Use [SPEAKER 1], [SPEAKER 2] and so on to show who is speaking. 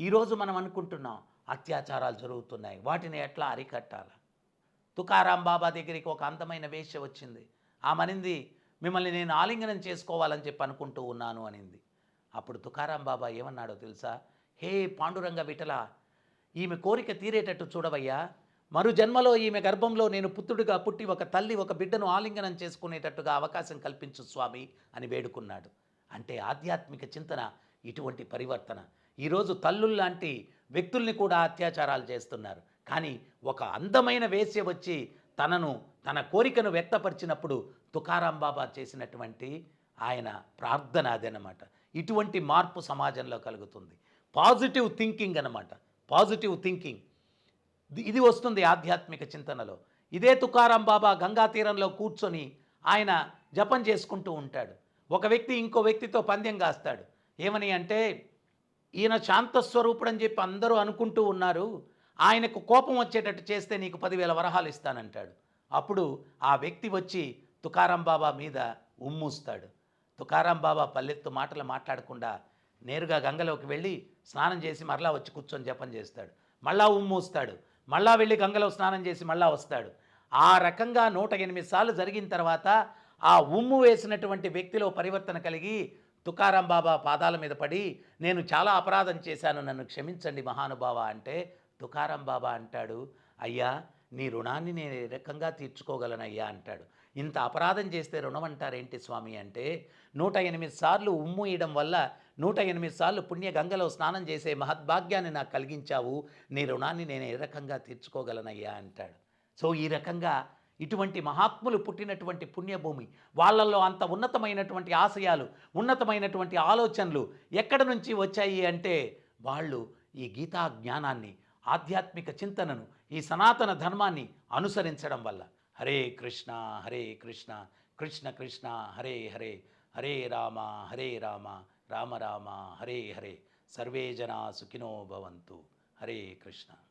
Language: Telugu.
[SPEAKER 1] ఈరోజు మనం అనుకుంటున్నాం అత్యాచారాలు జరుగుతున్నాయి. వాటిని ఎట్లా అరికట్టాలి? తుకారాం బాబా దగ్గరికి ఒక అందమైన వేష వచ్చింది. ఆమెనింది మిమ్మల్ని నేను ఆలింగనం చేసుకోవాలని చెప్పి అనుకుంటూ ఉన్నాను అనింది. అప్పుడు తుకారాం బాబా ఏమన్నాడో తెలుసా? హే పాండురంగ విఠల ఈమె కోరిక తీరేటట్టు చూడవయ్యా. మరు జన్మలో ఈమె గర్భంలో నేను పుత్రుడిగా పుట్టి ఒక తల్లి ఒక బిడ్డను ఆలింగనం చేసుకునేటట్టుగా అవకాశం కల్పించు స్వామి అని వేడుకున్నాడు. అంటే ఆధ్యాత్మిక చింతన ఇటువంటి పరివర్తన. ఈరోజు తల్లుల్లాంటి వ్యక్తుల్ని కూడా అత్యాచారాలు చేస్తున్నారు. కానీ ఒక అందమైన వేశ్య వచ్చి తనను తన కోరికను వ్యక్తపరిచినప్పుడు తుకారాం బాబా చేసినటువంటి ఆయన ప్రార్థన అదనమాట. ఇటువంటి మార్పు సమాజంలో కలుగుతుంది. పాజిటివ్ థింకింగ్ అనమాట పాజిటివ్ థింకింగ్. ఇది- ఇది వస్తుంది ఆధ్యాత్మిక చింతనలో. ఇదే తుకారాం బాబా గంగా తీరంలో కూర్చొని ఆయన జపం చేసుకుంటూ ఉంటాడు. ఒక వ్యక్తి ఇంకో వ్యక్తితో పందెం కాస్తాడు. ఏమని అంటే ఈయన శాంతస్వరూపుడు అని చెప్పి అందరూ అనుకుంటూ ఉన్నారు. ఆయనకు కోపం వచ్చేటట్టు చేస్తే నీకు పదివేల వరహాలు ఇస్తానంటాడు. అప్పుడు ఆ వ్యక్తి వచ్చి తుకారాం బాబా మీద ఉమ్మూస్తాడు. తుకారాం బాబా పల్లెత్తు మాటలు మాట్లాడకుండా నేరుగా గంగలోకి వెళ్ళి స్నానం చేసి మరలా వచ్చి కూర్చొని జపం చేస్తాడు. మళ్ళా ఉమ్మూస్తాడు. మళ్ళా వెళ్ళి గంగలో స్నానం చేసి మళ్ళా వస్తాడు. ఆ రకంగా నూట ఎనిమిది సార్లు జరిగిన తర్వాత ఆ ఉమ్ము వేసినటువంటి వ్యక్తిలో పరివర్తన కలిగి తుకారాం బాబా పాదాల మీద పడి నేను చాలా అపరాధం చేశాను నన్ను క్షమించండి మహానుభావ అంటే తుకారాం బాబా అంటాడు అయ్యా నీ రుణాన్ని నేను ఏ రకంగా తీర్చుకోగలనయ్యా అంటాడు. ఇంత అపరాధం చేస్తే రుణం అంటారేంటి స్వామి అంటే నూట ఎనిమిది సార్లు ఉమ్ము ఇయడం వల్ల నూట ఎనిమిది సార్లు పుణ్య గంగలో స్నానం చేసే మహద్భాగ్యాన్ని నాకు కలిగించావు నీ రుణాన్ని నేను ఏ రకంగా తీర్చుకోగలనయ్యా అంటాడు. సో ఈ రకంగా ఇటువంటి మహాత్ములు పుట్టినటువంటి పుణ్యభూమి వాళ్ళల్లో అంత ఉన్నతమైనటువంటి ఆశయాలు ఉన్నతమైనటువంటి ఆలోచనలు ఎక్కడి నుంచి వచ్చాయి అంటే వాళ్ళు ఈ గీతా జ్ఞానాన్ని ఆధ్యాత్మిక చింతనను ఈ సనాతన ధర్మాన్ని అనుసరించడం వల్ల. హరే కృష్ణ హరే కృష్ణ కృష్ణ కృష్ణ హరే హరే హరే రామ హరే రామ రామ రామ హరే హరే. సర్వే జనా సుఖినో భవంతు. హరే కృష్ణ.